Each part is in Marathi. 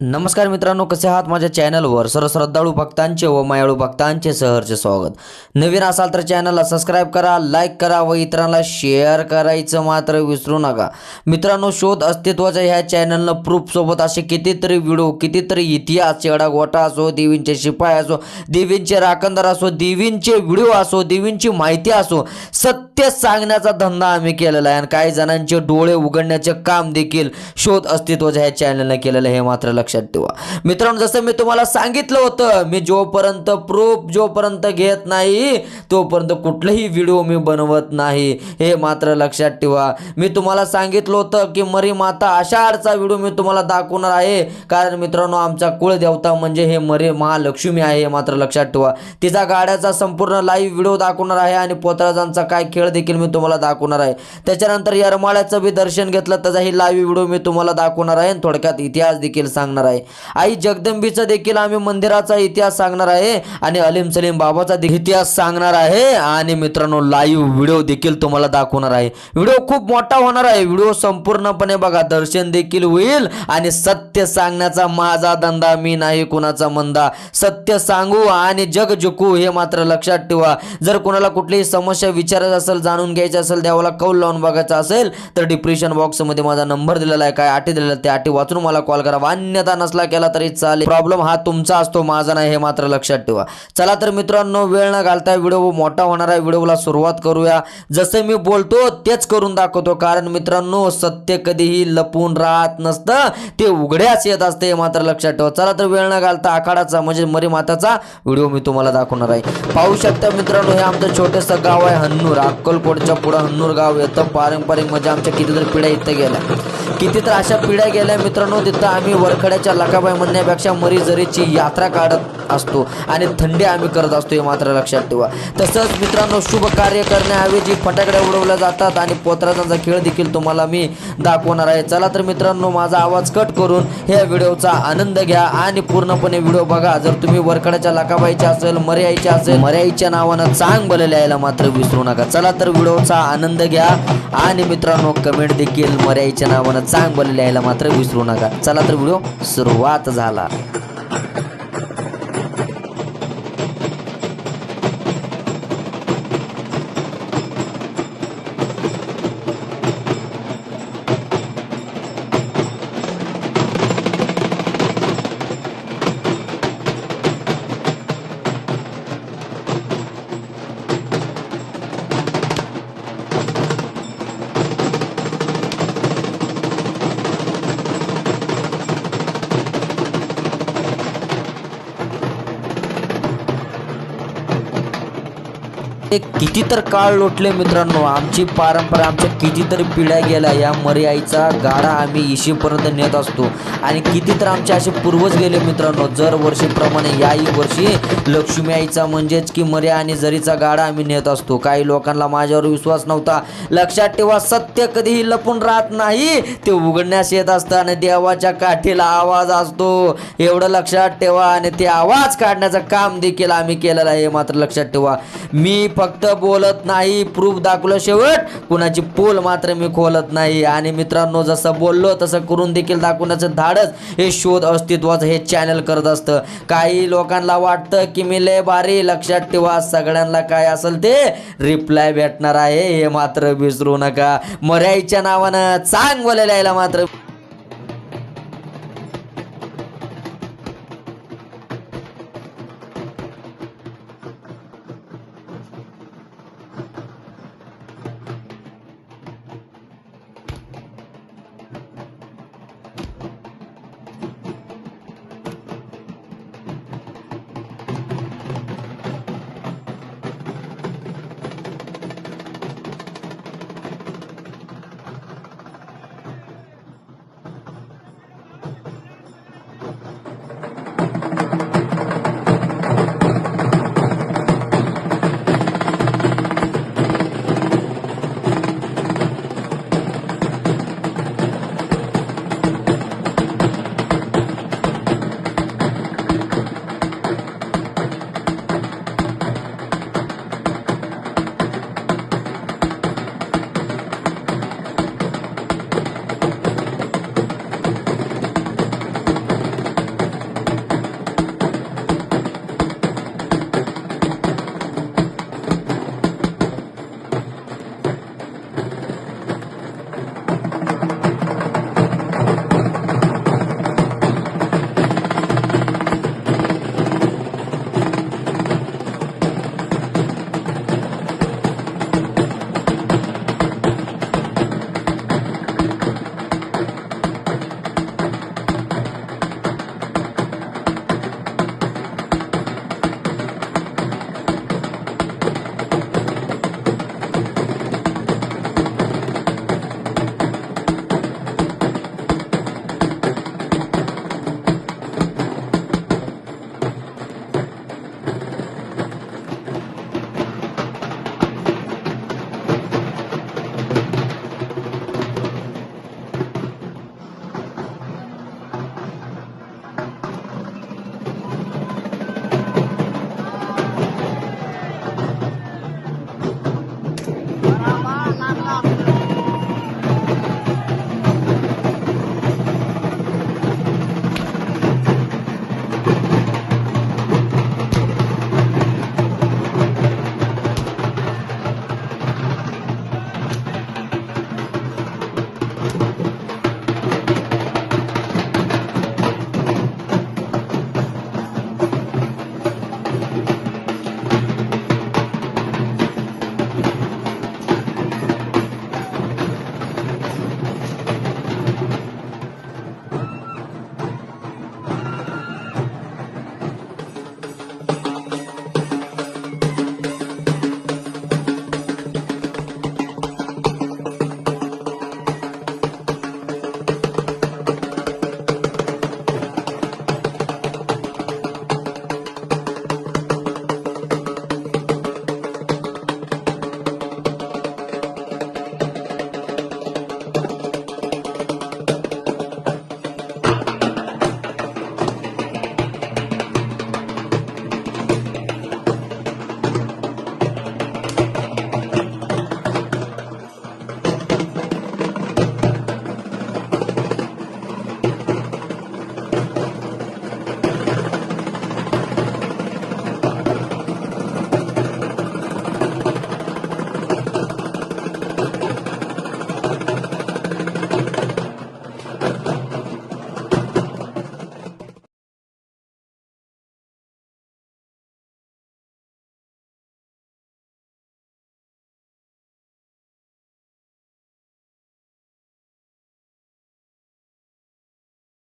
नमस्कार मित्रांनो कसे आहात माझ्या चॅनलवर? सर्व श्रद्धाळू भक्तांचे व मायाळू भक्तांचे सहर्ष स्वागत. नवीन असाल तर चॅनलला सबस्क्राईब करा लाईक करा व इतरांना शेअर करायचं मात्र विसरू नका. मित्रांनो शोध अस्तित्वाच्या ह्या चॅनलनं प्रूफसोबत असे कितीतरी व्हिडिओ कितीतरी इतिहास चेडा गोटा असो देवींचे शिपाय असो देवींचे राखणदार असो देवींचे व्हिडिओ असो देवींची माहिती असो सत्य सांगण्याचा धंदा आम्ही केलेला आहे. आणि काही जणांचे डोळे उघडण्याचे काम देखील शोध अस्तित्वाच्या ह्या चॅनलनं केलेलं हे मात्र लक्षात ठेवा. मित्रांनो जसं मी तुम्हाला सांगितलं होतं मी जोपर्यंत प्रूफ जोपर्यंत घेत नाही तोपर्यंत कुठलाही व्हिडिओ मी बनवत नाही. हे मात्र लक्षात ठेवा. मी तुम्हाला सांगितलं होतं की मरी माता अशा आडचा व्हिडिओ मी तुम्हाला दाखवणार आहे. कारण मित्रांनो आमचा कुळदेवता म्हणजे हे मरी महालक्ष्मी आहे हे मात्र लक्षात ठेवा. तिचा गाड्याचा संपूर्ण लाईव्ह व्हिडिओ दाखवणार आहे आणि पोतराजांचा काय खेळ देखील मी तुम्हाला दाखवणार आहे. त्याच्यानंतर यरमाळ्याचं बी दर्शन घेतलं त्याचाही लाईव्ह व्हिडिओ मी तुम्हाला दाखवणार आहे थोडक्यात इतिहास देखील सांगणार आहे. आई जगदंबीचा देखील आम्ही मंदिराचा इतिहास सांगणार आहे आणि अलीम सलीम बाबाचा देखील इतिहास सांगणार आहे. आणि मित्रांनो लाईव्ह व्हिडिओ देखील तुम्हाला दाखवणार आहे. व्हिडिओ खूप मोठा होणार आहे. व्हिडिओ संपूर्णपणे बघा दर्शन देखील होईल आणि सत्य सांगण्याचा माझा धंदा मी नाही कुणाचा मंदा. सत्य सांगू आणि जग जिंकू हे मात्र लक्षात ठेवा. जर कोणाला कुठलीही समस्या विचारायची असेल जाणून घ्यायची असेल देवाला कौल लावून बघायचा असेल तर डिप्रेशन बॉक्समध्ये माझा नंबर दिलेला आहे. काय आठी दिलेला त्या अटी वाचून मला कॉल करा. अन्यथा नसला केला तरी चालेल. प्रॉब्लेम हा तुमचा असतो माझा नाही हे मात्र लक्षात ठेवा. चला तर मित्रांनो वेळ न घालता व्हिडिओ मोठा होणार आहे. व्हिडिओला सुरुवात करूया. जसे मी बोलतो तेच करून दाखवतो. कारण मित्रांनो सत्य कधीही लपून राहत नसतं. ते उघड्यास येत असते हे मात्र लक्षात ठेवा. चला तर वेळ न घालता आखाडाचा म्हणजे मरी माताचा व्हिडिओ मी तुम्हाला दाखवणार आहे. पाहू शकता मित्रांनो हे आमचं छोटंसं गाव आहे हन्नूर. अक्कलकोटच्या पुढं हन्नूर गाव येतं पारंपरिक म्हणजे आमच्या कितीतरी पिढ्या इथं गेल्या. किती तर अशा पिढ्या गेल्या मित्रांनो तिथं आम्ही पाण्याच्या लकाबाई म्हणण्यापेक्षा मरी जरीची यात्रा काढत असतो आणि थंडी आम्ही करत असतो हे मात्र लक्षात ठेवा. तसंच मित्रांनो शुभ कार्य करण्याऐवजी फटाकड्या उडवल्या जातात आणि पोत्राचा खेळ देखील तुम्हाला मी दाखवणार आहे. चला तर मित्रांनो माझा आवाज कट करून ह्या व्हिडिओचा आनंद घ्या आणि पूर्णपणे व्हिडिओ बघा. जर तुम्ही वरखड्याच्या लकाबाईच्या असेल मर्याईच्या असेल मर्याईच्या नावानं चांग बोलेल्या यायला मात्र विसरू नका. चला तर व्हिडिओचा आनंद घ्या आणि मित्रांनो कमेंट देखील मर्याईच्या नावानं चांग बोलेल्या यायला मात्र विसरू नका. चला तर व्हिडिओ सुरुवात झाला. किती तर काळ लोटले मित्रांनो. आमची परंपरा आमच्या कितीतरी पिढ्या गेल्या. या मर्याईचा गाडा आम्ही इशीपर्यंत नेत असतो. आणि किती तर आमचे असे पूर्वज गेले मित्रांनो. जर वर्षीप्रमाणे याही वर्षी लक्ष्मी आईचा म्हणजेच की मर्या आणि जरीचा गाडा आम्ही नेत असतो. काही लोकांना माझ्यावर विश्वास नव्हता. लक्षात ठेवा सत्य कधीही लपून राहत नाही. ते उघडण्यास येत असतं आणि देवाच्या काठीला आवाज असतो. एवढं लक्षात ठेवा आणि ते आवाज काढण्याचं काम देखील आम्ही केलेलं आहे. हे मात्र लक्षात ठेवा. मी फक्त बोलत नाही. प्रूफ दाखवलं शेवट. कुणाची पोल मात्र मी खोलत नाही. आणि मित्रांनो जसं बोललो तसं करून देखील दाखवण्याचं धाडच हे शोध अस्तित्वाचं हे चॅनल करत असतं. काही लोकांना वाटतं की मी लय भारी. लक्षात ठेवा सगळ्यांना काय असेल ते रिप्लाय भेटणार आहे. हे मात्र विसरू नका. मर्याईच्या नावानं चांग बोलायला यायला मात्र.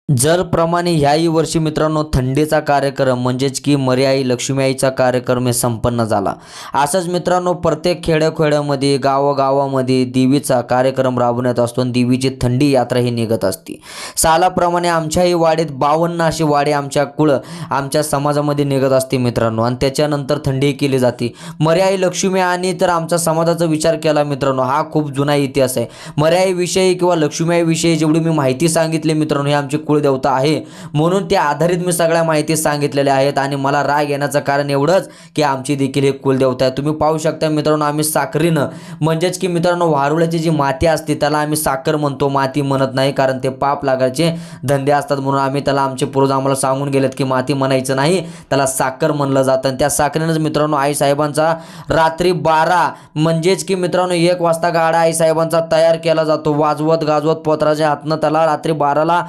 जर प्रमाणे ह्याही वर्षी मित्रांनो थंडीचा कार्यक्रम म्हणजेच की मर्याई लक्ष्मी आईचा कार्यक्रम हे संपन्न झाला. असंच मित्रांनो प्रत्येक खेड्याखेड्यामध्ये गावागावामध्ये देवीचा कार्यक्रम राबवण्यात असतो आणि देवीची थंडी यात्रा ही निघत असते. सालाप्रमाणे आमच्याही वाडीत बावन्न अशी वाडी आमच्या कुळ आमच्या समाजामध्ये निघत असते मित्रांनो. आणि त्याच्यानंतर थंडी केली जाते. मर्याई लक्ष्मी आणि तर आमचा समाजाचा विचार केला मित्रांनो हा खूप जुना इतिहास आहे. मर्याईविषयी किंवा लक्ष्मीआईविषयी जेवढी मी माहिती सांगितली मित्रांनो हे आमची कुळ कुलदेवता आहे. म्हणून त्या आधारित मी सगळ्या माहिती सांगितलेल्या आहेत आणि मला राग येण्याचं कारण एवढंच की आमची देखील हे कुलदेवता आहे. तुम्ही पाहू शकता मित्रांनो आम्ही साखरीनं म्हणजेच की मित्रांनो वारुळ्याची जी माती असते त्याला आम्ही साखर म्हणतो. माती म्हणत नाही कारण ते पाप लागायचे धंदे असतात. म्हणून आम्ही त्याला आमचे पूर्वज आम्हाला सांगून गेलेत की माती म्हणायचं नाही. त्याला साखर म्हणलं जातं आणि त्या साखरेनंच मित्रांनो आई साहेबांचा रात्री बारा म्हणजेच की मित्रांनो एक वाजता गाडा आई साहेबांचा तयार केला जातो. वाजवत गाजवत पोत्राच्या हातनं त्याला रात्री बाराला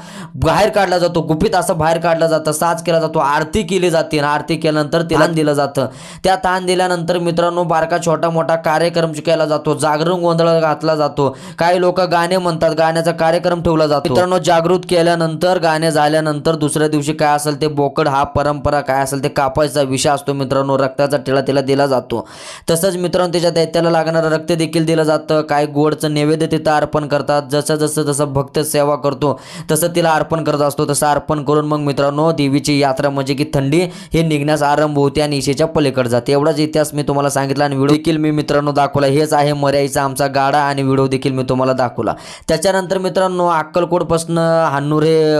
बाहेर काढला जातो गुपित असं बाहेर काढलं जातं साज केला जातो आरती केली जाते आणि आरती केल्यानंतर ताण दिलं जातं. त्या ताण दिल्यानंतर मित्रांनो बारका छोटा मोठा कार्यक्रम केला जातो जागरण गोंधळ घातला जातो. काही लोक गाणे म्हणतात गाण्याचा कार्यक्रम ठेवला जातो. मित्रांनो जागृत केल्यानंतर गाणे झाल्यानंतर दुसऱ्या दिवशी काय असेल ते बोकड हा परंपरा काय असेल ते कापायचा विषय असतो मित्रांनो रक्ताचा टिळा तिला दिला जातो. तसंच मित्रांनो त्याच्या दैत्याला लागणारं रक्त देखील दिलं जातं. काय गोडचं नैवेद्य तिथं अर्पण करतात जसं जसं जसं भक्त सेवा करतो तसं तिला अर्पण करत असतो तसं अर्पण करून मग मित्रांनो देवीची यात्रा म्हणजे की थंडी हे निघण्यास आरंभ होते आणि इशेच्या पलीकडे जाते. एवढाच इतिहास मी तुम्हाला सांगितला आणि व्हिडिओ देखील मी मित्रांनो दाखवला. हेच आहे मर्याईचा आमचा गाडा आणि व्हिडिओ देखील मी तुम्हाला दाखवला. त्याच्यानंतर मित्रांनो अक्कलकोटपासून हान्नूर हे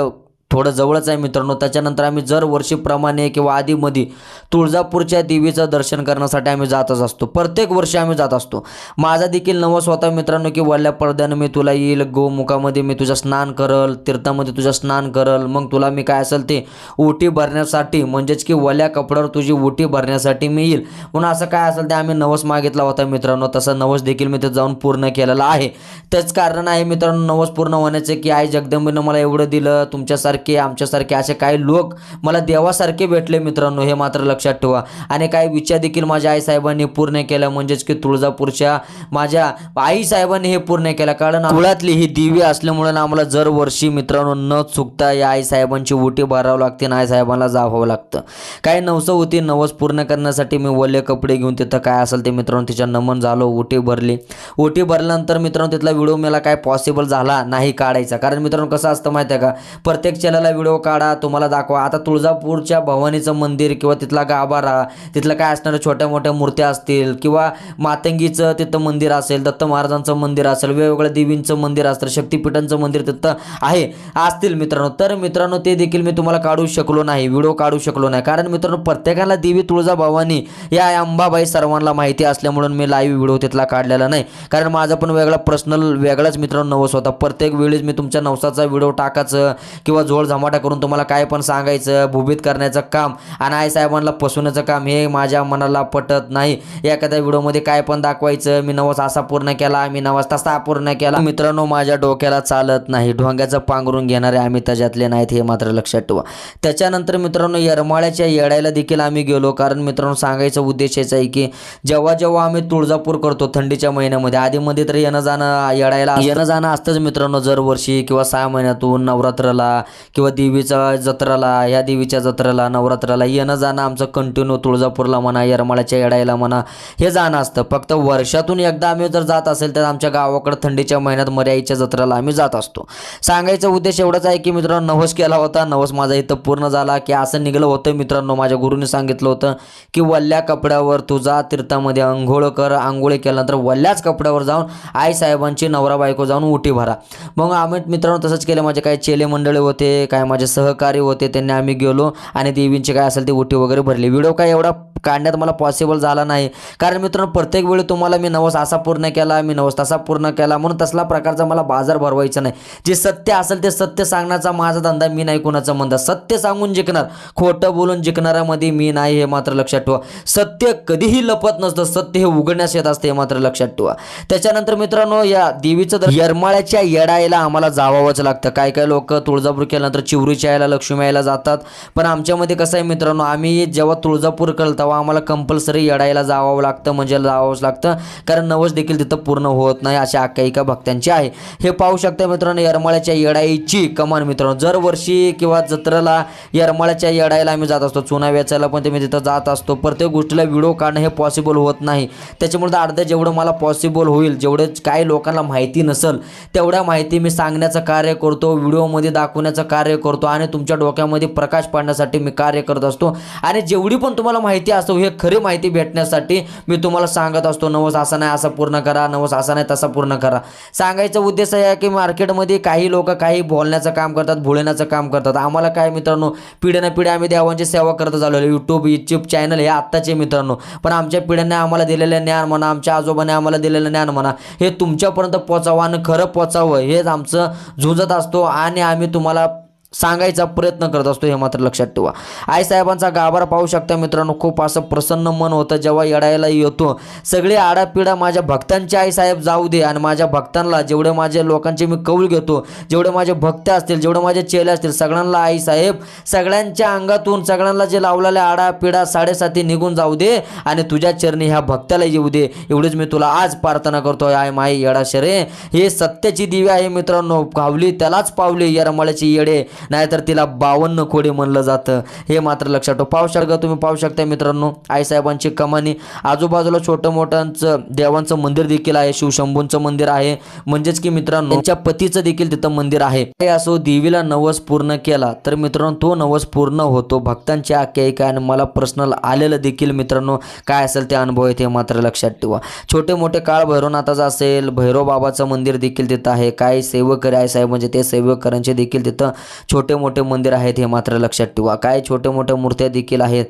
थोडं जवळच आहे मित्रांनो. त्याच्यानंतर आम्ही जर वर्षीप्रमाणे किंवा आधीमध्ये तुळजापूरच्या देवीचं दर्शन करण्यासाठी आम्ही जातच असतो. प्रत्येक वर्षी आम्ही जात असतो. माझा देखील नवस होता मित्रांनो की वल्ल्या पडद्यानं मी तुला येईल गोमुखामध्ये मी तुझं स्नान करल तीर्थामध्ये तुझं स्नान करल. मग तुला मी काय असेल ते ओटी भरण्यासाठी म्हणजेच की वल्या कपड्यावर तुझी ओटी भरण्यासाठी मी येईल. म्हणून असं काय असेल ते आम्ही नवस मागितला होता मित्रांनो. तसा नवस देखील मी ते जाऊन पूर्ण केलेला आहे. तेच कारण आहे मित्रांनो नवस पूर्ण होण्याचे की आई जगदंबेनं मला एवढं दिलं तुमच्यासारखं आमच्यासारखे असे काही लोक मला देवासारखे भेटले मित्रांनो हे मात्र लक्षात ठेवा. आणि काही विचार देखील माझ्या आईसाहेबांनी पूर्ण केल्या म्हणजेच की तुळजापूरच्या माझ्या आईसाहेबांनी हे पूर्ण केलं. कारण कुळातली ही दिवी असल्यामुळे ना आम्हाला जर वर्षी मित्रांनो न चुकता या आईसाहेबांची ओटी भरावं लागते आणि आईसाहेबांना जावं लागतं. काही नवसं होती नवस पूर्ण करण्यासाठी मी वल्ले कपडे घेऊन तिथं काय असेल ते मित्रांनो तिच्या नमन झालो ओटी भरली. ओटी भरल्यानंतर मित्रांनो तिथला व्हिडिओ मला काय पॉसिबल झाला नाही काढायचा. कारण मित्रांनो कसं असतं माहिती आहे का? प्रत्येक चॅनलला व्हिडिओ काढा तुम्हाला दाखवा. आता तुळजापूरच्या भवानीचं मंदिर किंवा तिथला गाभारा तिथलं काय असणाऱ्या छोट्या मोठ्या मूर्त्या असतील किंवा मातंगीचं तिथं मंदिर असेल दत्त महाराजांचं मंदिर असेल वेगवेगळ्या देवींचं मंदिर असेल शक्तिपीठांचं मंदिर तिथं आहे असतील मित्रांनो. तर मित्रांनो ते देखील मी तुम्हाला काढू शकलो नाही व्हिडिओ काढू शकलो नाही. कारण मित्रांनो प्रत्येकाला देवी तुळजाभवानी या अंबाबाई सर्वांना माहिती असल्यामुळे मी लाईव्ह व्हिडिओ तिथला काढलेला नाही. कारण माझा पण वेगळा पर्सनल वेगळाच मित्रांनो नवस होता प्रत्येक वेळेस मी तुमच्या नवसाचा व्हिडिओ टाकायचं किंवा जोड झमाटा करून तुम्हाला काय पण सांगायचं भूभीत करण्याचं काम आणि आई साहेबांना फसवण्याचं काम हे माझ्या मनाला पटत नाही. एखाद्या व्हिडिओमध्ये काय पण दाखवायचं मी नवस असा पूर्ण केला मी नवस तसा पूर्ण केला. मित्रांनो माझ्या डोक्याला चालत नाही. ढोंग्याचं पांघरून घेणारे आम्ही त्याच्यातले नाहीत हे मात्र लक्षात ठेवा. त्याच्यानंतर मित्रांनो येरमाळ्याच्या येडायला देखील आम्ही गेलो. कारण मित्रांनो सांगायचा उद्देश याचा आहे की जेव्हा जेव्हा आम्ही तुळजापूर करतो थंडीच्या महिन्यामध्ये आधीमध्ये तर येणं जाणं येडायला येणं जाणं असतंच मित्रांनो जर वर्षी किंवा सहा महिन्यातून नवरात्राला किंवा देवीचा जत्राला या देवीच्या जत्रेला नवरात्राला येणं जाणं आमचं कंटिन्यू तुळजापूरला म्हणा येरमाळ्याच्या येडायला म्हणा हे जाणं असतं. फक्त वर्षातून एकदा आम्ही जर जात असेल तर आमच्या गावाकडं थंडीच्या महिन्यात मर्याईच्या जत्रेला आम्ही जात असतो. सांगायचा उद्देश एवढाच आहे की मित्रांनो नवस केला होता. नवस माझा इथं पूर्ण झाला की असं निघलं होतं मित्रांनो माझ्या गुरुने सांगितलं होतं की वल्ल्या कपड्यावर तुझा तीर्थामध्ये आंघोळ कर. आंघोळी केल्यानंतर वल्ल्याच कपड्यावर जाऊन आई साहेबांची नवरा बायको जाऊन उठी भरा. मग आम्ही मित्रांनो तसंच केलं. माझे काही चेले मंडळी होते काय माझे सहकारी होते त्यांनी आम्ही गेलो आणि देवींची काय असेल ते उठी वगैरे भरली. व्हिडिओ काय एवढा काढण्यात मला पॉसिबल झाला नाही. कारण मित्रांनो प्रत्येक वेळी तुम्हाला मी नवस असा पूर्ण केला मी नवस तसा पूर्ण केला म्हणून तसला प्रकारचा मला बाजार भरवायचा नाही. जे सत्य असेल ते सत्य सांगण्याचा माझा धंदा मी नाही कोणाचा म्हणता. सत्य सांगून जिंकणार खोटं बोलून जिंकणाऱ्यामध्ये मी नाही हे मात्र लक्षात ठेवा. सत्य कधीही लपत नसतं सत्य हे उघडण्यास येत असते हे मात्र लक्षात ठेवा. त्याच्यानंतर मित्रांनो या देवीचं यरमाळ्याच्या येडायला आम्हाला जावावंच लागतं. काय काय लोक तुळजापूर केलं चिवरीच्या यायला लक्ष्मी आईला जातात. पण आमच्यामध्ये कसं आहे मित्रांनो आम्ही जेव्हा तुळजापूर करल तेव्हा आम्हाला कंपल्सरी येडायला जावं लागतं म्हणजे जावंच लागतं. कारण नवस देखील तिथं पूर्ण होत नाही अशा आख्यायिका भक्तांची आहे. हे पाहू शकता मित्रांनो येरमाळ्याच्या येडाईची कमान मित्रांनो. दरवर्षी किंवा जत्रेला येरमाळ्याच्या येडायला आम्ही जात असतो. चुना वेचायला पण ते मी तिथं जात असतो. प्रत्येक गोष्टीला व्हिडिओ काढणं हे पॉसिबल होत नाही. त्याच्यामुळे अर्धं जेवढं मला पॉसिबल होईल जेवढं काही लोकांना माहिती नसेल तेवढ्या माहिती मी सांगण्याचं कार्य करतो. व्हिडिओमध्ये दाखवण्याचं कार्य करतो आणि तुमच्या डोक्यामध्ये प्रकाश पाडण्यासाठी मी कार्य करत असतो. आणि जेवढी पण तुम्हाला माहिती असतो हे खरी माहिती भेटण्यासाठी मी तुम्हाला सांगत असतो नवस असा नाही असा पूर्ण करा नवस असा नाही तसा पूर्ण करा. सांगायचा उद्देश आहे की मार्केटमध्ये काही लोक काही बोलण्याचं काम करतात भुलण्याचं काम करतात. आम्हाला काय मित्रांनो पिढ्याना पिढ्या आम्ही देवांची सेवा करत झालो यूट्यूब यूट्यूब चॅनल हे आत्ताचे मित्रांनो. पण आमच्या पिढ्यांनी आम्हाला दिलेलं ज्ञान म्हणा आमच्या आजोबाने आम्हाला दिलेलं ज्ञान म्हणा हे तुमच्यापर्यंत पोचावं आणि खरं पोचावं हेच आमचं झुंजत असतो. आणि आम्ही तुम्हाला सांगायचा प्रयत्न करत असतो हे मात्र लक्षात ठेवा. आईसाहेबांचा गाभारा पाहू शकता मित्रांनो खूप असं प्रसन्न मन होतं जेव्हा येडायला येतो. सगळे आडापिडा माझ्या भक्तांचे आईसाहेब जाऊ दे आणि माझ्या भक्तांना जेवढे माझे लोकांचे मी कौल घेतो जेवढे माझे भक्त असतील जेवढे माझे चेले असतील सगळ्यांना आईसाहेब सगळ्यांच्या अंगातून सगळ्यांना जे लावलेल्या आडापिडा साडेसाती निघून जाऊ दे आणि तुझ्या चरणी ह्या भक्ताला येऊ दे. एवढीच मी तुला आज प्रार्थना करतो. आय माई येडा शरे हे सत्याची दिवी आहे मित्रांनो गावली त्यालाच पावली येरमाळ्याची येडे. नाहीतर तिला बावन्न खोडे म्हणलं जातं. हे मात्र लक्षात ठेवा. पाहू शकता तुम्ही? पाहू शकता मित्रांनो आईसाहेबांची कमानी. आजूबाजूला छोटं मोठ्यांचं देवांचं मंदिर देखील आहे. शिवशंभूंचं मंदिर आहे. म्हणजेच की मित्रांनो त्यांच्या पतीचं देखील तिथं मंदिर आहे. हे असो देवीला नवस पूर्ण केला तर मित्रांनो तो नवस पूर्ण होतो. भक्तांची आख्यायिका आणि मला पर्सनल आलेलं देखील मित्रांनो काय असेल ते अनुभव आहेत हे मात्र लक्षात ठेवा. छोटे मोठे काळ भैरवनाथाचं असेल भैरव बाबाचं मंदिर देखील तिथं आहे. काही सेवकरी आहे साहेब म्हणजे ते सेवकरांचे देखील तिथं छोटे मोठे मंदिर आहेत हे मात्र लक्षात ठेवा. काय छोटे मोठे मूर्त्या देखील आहेत?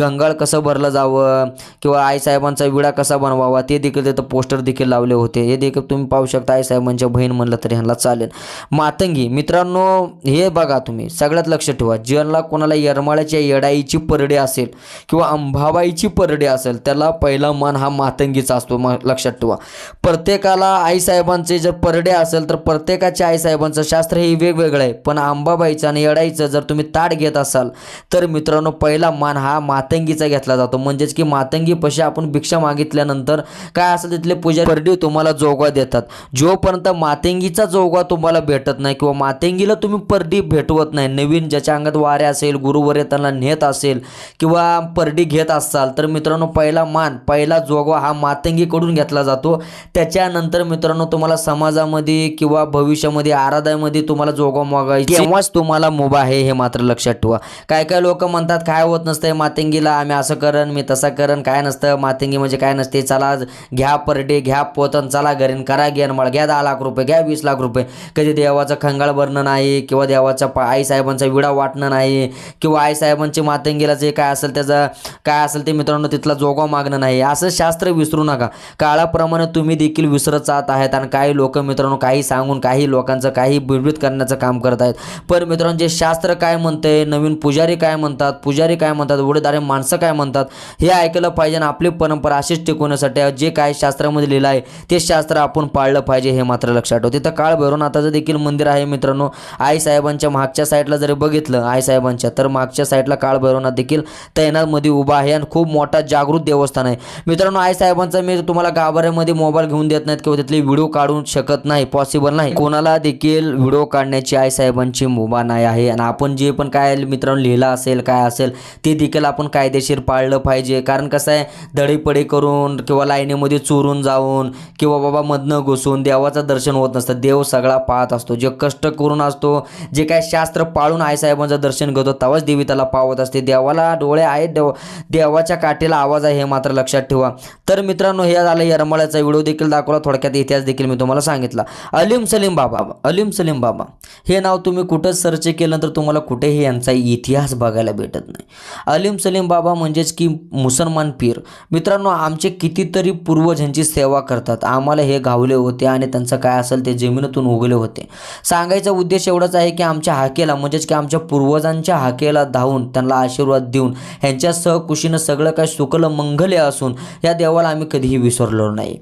गंगाळ कसं भरलं जावं? किंवा आईसाहेबांचा विडा कसा बनवावा? ते देखील तिथं पोस्टर देखील लावले होते. हे देखील तुम्ही पाहू शकता. आईसाहेबांच्या बहीण म्हणलं तरी ह्यांना चालेल. मातंगी मित्रांनो हे बघा तुम्ही. सगळ्यात लक्ष ठेवा. ज्यांना कोणाला येरमाळ्याच्या येडाईची परडे असेल किंवा अंबाबाईची परडे असेल त्याला पहिला मान हा मातंगीचा असतो. म लक्षात ठेवा. प्रत्येकाला आईसाहेबांचे जर परडे असेल तर प्रत्येकाच्या आईसाहेबांचं शास्त्र हे वेगवेगळं आहे. पण अंबाबाईचं आणि येडाईचं जर तुम्ही ताट घेत असाल तर मित्रांनो पहिला मान हा मातंगीचा घेतला जातो. म्हणजेच की मातंगी पशी आपण भिक्षा मागितल्यानंतर काय असेल तिथले पूजा परडी तुम्हाला जोगवा देतात. जोपर्यंत मातंगीचा जोगवा तुम्हाला भेटत नाही किंवा मातंगीला तुम्ही परडी भेटवत नाही नवीन ज्याच्या अंगात वारे असेल गुरुवर त्यांना नेत असेल किंवा परडी घेत असाल तर मित्रांनो पहिला मान पहिला जोगवा हा मातंगीकडून घेतला जातो. त्याच्यानंतर मित्रांनो तुम्हाला समाजामध्ये किंवा भविष्यामध्ये आराध्यामध्ये तुम्हाला जोगवा मागायची तेव्हाच तुम्हाला मुभा आहे हे मात्र लक्षात ठेवा. काय काय लोक म्हणतात काय होत नसतंय मातंगीला आम्ही असं करण मी तसं करण काय नसतं मातंगी म्हणजे काय नसते चला घ्या पर डे घ्या पोतन चला घरीन करा घेन मला घ्या दहा लाख रुपये घ्या वीस लाख रुपये. कधी देवाचं खंगाळ भरणं नाही किंवा देवाचा पा आईसाहेबांचा विडा वाटणं नाही किंवा आईसाहेबांची मातंगीला जे काय असेल त्याचं काय असेल ते मित्रांनो तिथला जोगा मागणं नाही. असं शास्त्र विसरू नका. काळाप्रमाणे तुम्ही देखील विसरत जात आहेत आणि काही लोक मित्रांनो काही सांगून काही लोकांचं काही बिळबिळ करण्याचं काम करत आहेत. तर मित्रांनो जे शास्त्र काय म्हणते नवीन पुजारी काय म्हणतात पुजारी काय म्हणतात उडेदारे माणसं काय म्हणतात हे ऐकलं पाहिजे आणि आपली परंपरा अशीच टिकवण्यासाठी जे काय शास्त्रामध्ये लिहिलं आहे ते शास्त्र आपण पाळलं पाहिजे हे मात्र लक्षात ठेव. तिथं काळ भैरवनाथाचं देखील मंदिर आहे मित्रांनो. आईसाहेबांच्या मागच्या साईडला जरी बघितलं आईसाहेबांच्या तर मागच्या साईडला काळ भैरवनाथ देखील तैनातमध्ये उभा आहे आणि खूप मोठा जागृत देवस्थान आहे. मित्रांनो आईसाहेबांचा मी तुम्हाला गाभाऱ्यामध्ये मोबाईल घेऊन देत नाहीत किंवा तिथले व्हिडिओ काढू शकत नाही पॉसिबल नाही. कोणाला देखील व्हिडिओ काढण्याची आईसाहेबांची मुभा नाही आहे. आणि आपण जे पण काय मित्रांनो लिहिलं असेल काय असेल ते देखील आपण कायदेशीर पाळलं पाहिजे. कारण कसं आहे दडीपडी करून किंवा लाईनीमध्ये चोरून जाऊन किंवा बाबा मधनं घुसून देवाचं दर्शन होत नसतं. देव सगळा पाहत असतो. जे कष्ट करून असतो जे काय शास्त्र पाळून आईसाहेबांचं दर्शन घेतो तेव्हाच देवी त्याला पावत असते. देवाला डोळे आहेत देव देवाच्या काठीला आवाज आहे हे मात्र लक्षात ठेवा. तर मित्रांनो हे झालं यरमाळ्याचा व्हिडिओ देखील दाखवला. थोडक्यात इतिहास देखील मी तुम्हाला सांगितला. अलीम सलीम बाबा अलीम सलीम बाबा. हे नाव तुम्ही कुठंच सर्च केलं तर तुम्हाला कुठेही यांचा इतिहास बघायला भेटत नाही. अलीम सलीम बाबा म्हणजेच की मुसलमान पीर. मित्रांनो आमचे कितीतरी पूर्वजांची सेवा करतात. आम्हाला हे गावले होते आणि त्यांचं काय असेल ते जमिनीतून उगले होते. सांगायचा उद्देश एवढाच आहे की आमच्या हाकेला म्हणजेच की आमच्या पूर्वजांच्या हाकेला धावून त्यांना आशीर्वाद देऊन ह्यांच्या सहकुशीनं सगळं काय सुकलं मंगले असून या देवाला आम्ही कधीही विसरलो नाही.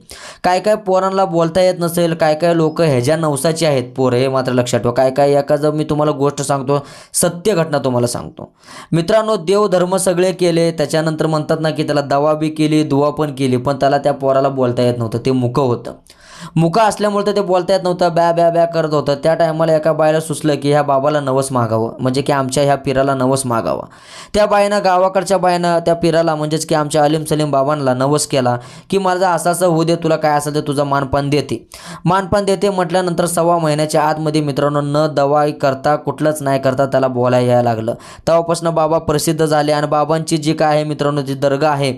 काय काय पोरांना बोलता येत नसेल काय काय लोक ह्याच्या नवसाचे आहेत पोरं हे मात्र लक्षात ठेवा. काय काय एखादं मी तुम्हाला तुम्हाला गोष्ट सांगतो सत्य घटना तुम्हाला सांगतो. मित्रांनो देव धर्म सगळे केले त्याच्यानंतर म्हणतात ना की त्याला दवा बी केली दुवा पण केली पण त्याला त्या पोराला बोलता येत नव्हतं ते मुकं होतं. मुका असल्यामुळे तर ते बोलता येत नव्हतं ब्या ब्या ब्या करत होतं. त्या टायमाला एका बायला सुचलं की ह्या बाबाला नवस मागावं. म्हणजे की आमच्या ह्या पिराला नवस मागावा. त्या बाईनं गावाकडच्या बाईनं त्या पिराला म्हणजेच की आमच्या अलीम सलीम बाबांना नवस केला की माझा असं असं होऊ दे तुला काय असेल ते तुझं मानपान देते. मानपान देते म्हटल्यानंतर सव्वा महिन्याच्या आतमध्ये मित्रांनो न दवाई करता कुठलंच नाही करता त्याला बोलायला यायला लागलं. तेव्हापासून बाबा प्रसिद्ध झाले आणि बाबांची जी काय आहे मित्रांनो जी दर्गा आहे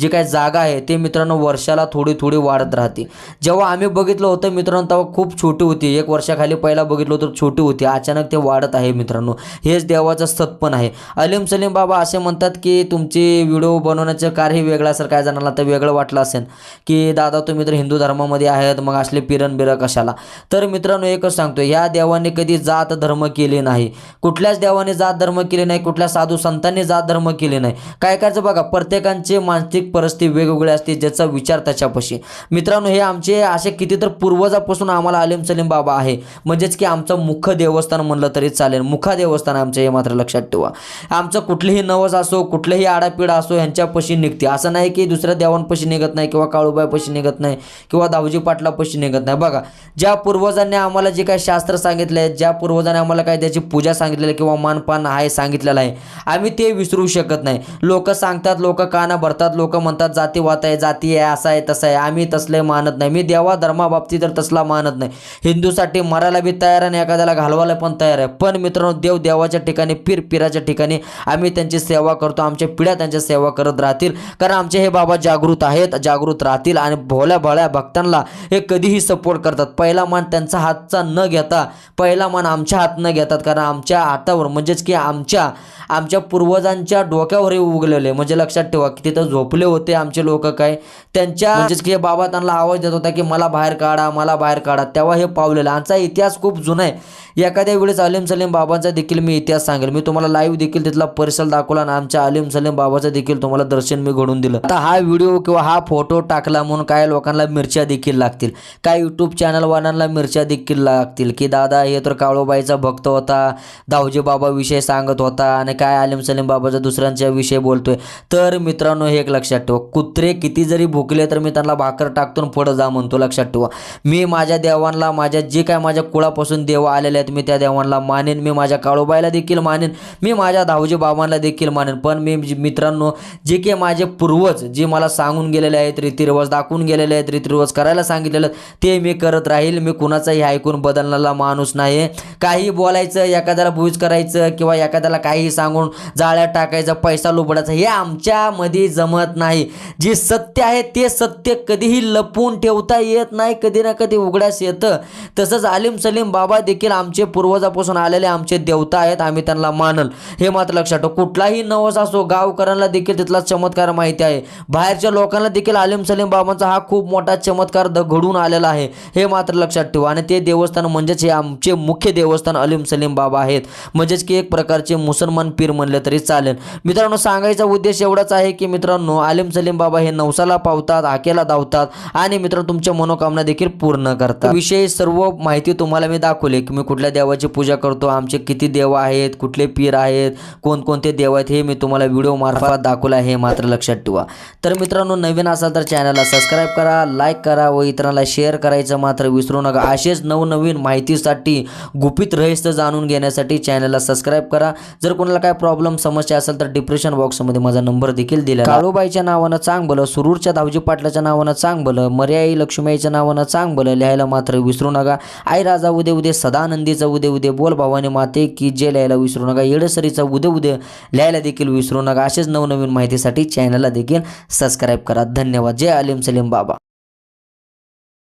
जी काय जागा आहे ते मित्रांनो वर्षाला थोडी थोडी वाढत राहते. जेव्हा आम्ही बघितलं होतं मित्रांनो तेव्हा खूप छोटी होती. एक वर्षाखाली पहिला बघितलं होतं छोटी होती. अचानक ते वाढत आहे मित्रांनो. हेच देवाचं सत्पण आहे. अलीम सलीम बाबा असे म्हणतात की तुमची व्हिडिओ बनवण्याचं कार्य वेगळं असेल काय जणांना. तर वेगळं वाटलं असेल की दादा तुम्ही तर हिंदू धर्मामध्ये आहेत. मग असले पिरण बिरं कशाला? तर मित्रांनो एकच सांगतो या देवाने कधी जात धर्म केले नाही. कुठल्याच देवाने जात धर्म केले नाही. कुठल्या साधू संतांनी जात धर्म केले नाही. काय करायचं बघा प्रत्येकांची मानसिक परिस्थिती वेगवेगळी असते ज्याचा विचार त्याच्यापाशी. मित्रांनो हे आमचे असे किती तर पूर्वजापासून आम्हाला आलिम सलीम बाबा आहे. म्हणजेच की आमचं मुख्य देवस्थान म्हणलं तरी चालेल. मुखा देवस्थान आमचं हे मात्र लक्षात ठेवा. आमचं कुठलेही नवस असो कुठलेही आडापिडा असो ह्यांच्यापाशी निघते. असं नाही की दुसऱ्या देवांपाशी निघत नाही किंवा काळूबाईपाशी निघत नाही किंवा दावजी पाटलापाशी निघत नाही. बघा ज्या पूर्वजांनी आम्हाला जे काही शास्त्र सांगितले आहे ज्या पूर्वजांनी आम्हाला काय त्याची पूजा सांगितलेली आहे किंवा मानपान आहे सांगितलेलं आहे आम्ही ते विसरू शकत नाही. लोक सांगतात लोक काना भरतात लोक म्हणतात जातीवात आहे जाती आहे असं आहे तसं आहे. आम्ही तसले मानत नाही. मी देवा धर्माबाबतीत तर तसला मानत नाही. हिंदूसाठी मरायला बी तयार आणि एखाद्याला घालवायला पण तयार आहे. पण मित्रांनो देव देवाच्या ठिकाणी पीर पिराच्या ठिकाणी आम्ही त्यांची सेवा करतो. आमच्या पिढ्या त्यांच्या सेवा करत राहतील. कारण आमचे हे बाबा जागृत आहेत जागृत राहतील आणि भोळ्या भोळ्या भक्तांना हे कधीही सपोर्ट करतात. पहिला मान त्यांचा हातचा न घेता पहिला मान आमच्या हात न घेतात. कारण आमच्या हातावर म्हणजेच की आमच्या आमच्या पूर्वजांच्या डोक्यावर हे उगलेले. म्हणजे लक्षात ठेवा की तिथं झोपले होते आमचे लोक काय? त्यांच्या म्हणजेच की बाबा त्यांना आवाज देत होता की मला बाहेर काढा मला बाहेर काढा. तेव्हा हे पावलेलं. आमचा इतिहास खूप जुना आहे. एखाद्या वेळेस अलीम सलीम बाबांचा देखील मी इतिहास सांगेल. मी तुम्हाला लाईव्ह देखील तिथला परिसर दाखवला आणि आमच्या अलीम सलीम बाबाचं देखील तुम्हाला दर्शन मी घडून दिलं. आता हा व्हिडिओ किंवा हा फोटो टाकला म्हणून काय लोकांना मिरच्या देखील लागतील. काय यूट्यूब चॅनलवाल्यांना मिरच्या देखील लागतील. की दादा हे तर काळोबाईचा भक्त होता. दावजी बाबा विषय सांगत होता आणि काय आलिम सलीम बाबाचा दुसऱ्यांच्या विषय बोलतोय. तर मित्रांनो हे एक लक्षात ठेवा. कुत्रे किती जरी भुकले तर मी त्यांना भाकर टाकतो आणि पुढं जा म्हणतो. लक्षात ठेवा मी माझ्या देवांना माझ्या जे काय माझ्या कुळापासून देव आलेले आहेत मी त्या देवांना मानेन. मी माझ्या काळोबाईला देखील मानेन. मी माझ्या धावजी बाबांना देखील मानेन. पण मी मित्रांनो जे काही माझे पूर्वज जे मला सांगून गेलेले आहेत रीतिरिवाज दाखवून गेलेले आहेत रीतिरिवाज करायला सांगितलेलं आहेत, ते मी करत राहील. मी कुणाचाही ऐकून बदलणारा माणूस नाही काही बोलायचं एखाद्याला बुज करायचं किंवा एखाद्याला काही सांगून जाळ्यात टाकायचं पैसा लुबडायचा हे आमच्यामध्ये जमत नाही. जे सत्य आहे ते सत्य कधीही लपवून ठेवता येत नाही कधी ना कधी उघड्यास येतं. तसंच आलिम सलीम बाबा देखील आमचे पूर्वजापासून आलेले आमचे देवता आहेत आम्ही त्यांना मानल. हे मात्र लक्षात ठेव. कुठलाही नवस असो गावकऱ्यांना देखील तिथला चमत्कार माहिती आहे. बाहेरच्या लोकांना देखील आलिम सलीम बाबांचा हा खूप मोठा चमत्कार द घडून आलेला आहे. हे मात्र लक्षात ठेवा. आणि ते देवस्थान म्हणजेच हे आमचे मुख्य देवस्थान अलीम सलीम बाबा आहेत. म्हणजेच की एक प्रकारचे मुसलमान पीर म्हणले तरी चालेल. मित्रांनो सांगायचा उद्देश एवढाच आहे की मित्रांनो आलिम सलीम बाबा हे नवसाला पावतात हाकेला धावतात. आणि मित्रांनो तुमच्या मनोकाम मनोकामना देखील पूर्ण करतात. विषयी सर्व माहिती तुम्हाला मी दाखवली की मी कुठल्या देवाची पूजा करतो आमचे किती देव आहेत कुठले पीर आहेत कोणकोणते देव आहेत हे मी तुम्हाला व्हिडिओ मार्फत दाखवलं आहे हे मात्र लक्षात ठेवा. तर मित्रांनो नवीन असाल तर चॅनलला सबस्क्राईब करा लाईक करा व इतरांना शेअर करायचं मात्र विसरू नका. असेच नवनवीन माहितीसाठी गुपित रहस्य जाणून घेण्यासाठी चॅनलला सबस्क्राईब करा. जर कोणाला काय प्रॉब्लेम समस्या असेल तर डिप्रेशन बॉक्समध्ये माझा नंबर देखील दिला काळूबाईच्या नावानं चांग बलं सुरूरच्या दावजी पाटलाच्या नावानं चांग बलं मर्याई लक्ष्मीच्या नावानं चांग बलं लिहायला मात्र विसरू नका. आई राजा उदे उदे सदानंदीचा उदे उदे बोल भावाने माते की जे लिहायला विसरू नका. येडसरीचा उदे उदे लिहायला देखील विसरू नका. असेच नवनवीन माहितीसाठी चॅनलला देखील सबस्क्राईब करा. धन्यवाद. जय अलीम सलीम बाबा.